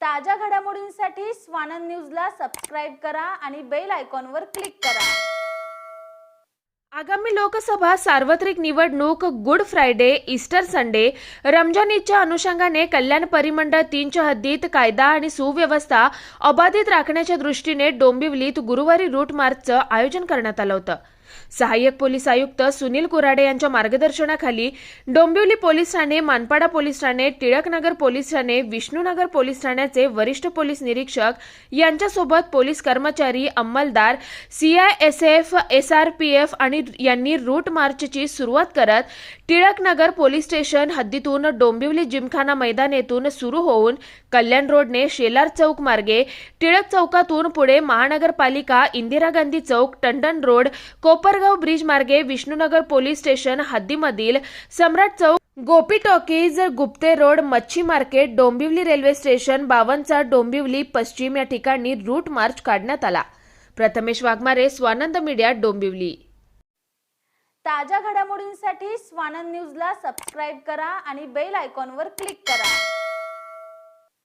ताज्या घडामोडींसाठी स्वानंद न्यूजला सबस्क्राईब करा आणि बेल आयकॉनवर क्लिक करा. आगामी लोकसभा सार्वत्रिक निवडणूक good Friday Easter Sunday Ramzan ईदच्या अनुषंगाने कल्याण परिमंडळ तीनच्या हद्दीत कायदा आणि सुव्यवस्था अबाधित राखण्याच्या दृष्टीने डोंबिवलीत गुरुवारी रूट मार्चचं आयोजन करण्यात आलं होतं. सहाय्यक पोलीस आयुक्त सुनील कुराडे यांच्या मार्गदर्शनाखाली डोंबिवली पोलीस ठाणे मानपाडा पोलीस ठाणे टिळकनगर पोलीस ठाणे विष्णुनगर पोलीस ठाण्याचे वरिष्ठ पोलीस निरीक्षक यांच्यासोबत पोलीस कर्मचारी अंमलदार सीआयएसएफ एसआरपीएफ आणि यांनी रूट मार्चची सुरुवात करत टिळकनगर पोलीस स्टेशन हद्दीतून डोंबिवली जिमखाना मैदान येथून सुरू होऊन कल्याण रोडने शेलार चौक मार्गे टिळक चौकातून पुढे महानगरपालिका इंदिरा गांधी चौक टंडन रोड कोप कोपरगाव ब्रिज मार्गे विष्णुनगर पोलीस स्टेशन हद्दीमधील सम्राट चौक गोपी टॉकीज गुप्ते रोड मच्छी मार्केट डोंबिवली रेल्वे स्टेशन बावनचा डोंबिवली पश्चिम या ठिकाणी रूट मार्च काढण्यात आला. प्रथमेश वाघमारे स्वानंद मीडिया डोंबिवली. ताज्या घडामोडींसाठी स्वानंद न्यूजला सबस्क्राईब करा आणि बेल आयकॉनवर क्लिक करा.